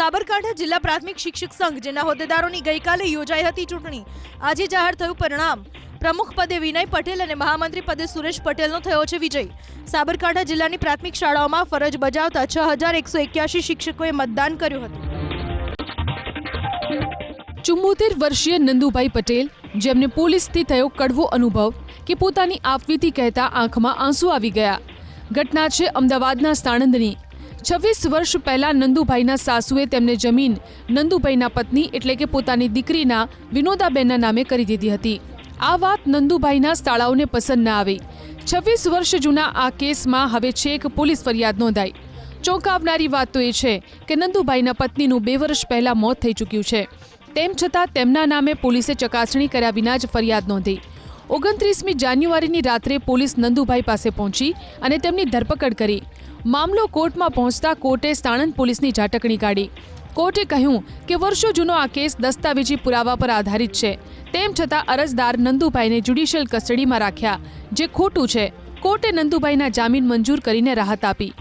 સાબરકાંઠા જિલ્લા પ્રાથમિક શિક્ષક સંઘ, જેના હોદ્દેદારોની ગઈકાલે યોજાઈ હતી ચૂંટણી, આજે જાહેર થયું પરિણામ. પ્રમુખ પદે વિનય પટેલ અને મહામંત્રી પદે સુરેશ પટેલનો થયો છે વિજય. સાબરકાંઠા જિલ્લાની પ્રાથમિક શાળાઓમાં ફરજ બજાવતા છ હજાર એકસો એક્યાસી શિક્ષકોએ મતદાન કર્યું હતું. ચુમ્મોતેર વર્ષીય નંદુભાઈ પટેલ, જેમને પોલીસથી થયો કડવો અનુભવ, કે પોતાની આપવીથી કહેતા આંખમાં આંસુ આવી ગયા. ઘટના છે અમદાવાદના સાણંદની. છવ્વીસ વર્ષ પહેલા નંદુભાઈના સાસુએ તેમને જમીન નંદુભાઈના પત્ની એટલે કે પોતાની દીકરીના વિનોદાબેનના નામે કરી દીધી હતી. આ વાત નંદુભાઈના શાળાઓને પસંદ ના આવી. છવ્વીસ વર્ષ જૂના આ કેસમાં હવે છેક પોલીસ ફરિયાદ નોંધાઈ. ચોંકાવનારી વાત તો એ છે કે નંદુભાઈના પત્નીનું બે વર્ષ પહેલા મોત થઈ ચૂક્યું છે. તેમ છતાં તેમના નામે પોલીસે ચકાસણી કર્યા વિના જ ફરિયાદ નોંધી. ઓગણત્રીસમી જાન્યુઆરીની રાત્રે પોલીસ નંદુભાઈ પાસે પહોંચી અને તેમની ધરપકડ કરી. મામલો કોર્ટમાં પહોંચતા કોર્ટે સાણંદ પોલીસની ઝાટકણી કાઢી. કોર્ટે કહ્યું કે વર્ષો જૂનો આ કેસ દસ્તાવેજી પુરાવા પર આધારિત છે. તેમ છતાં અરજદાર નંદુભાઈને જ્યુડિશિયલ કસ્ટડીમાં રાખ્યા, જે ખોટું છે. કોર્ટે નંદુભાઈના જામીન મંજૂર કરીને રાહત આપી.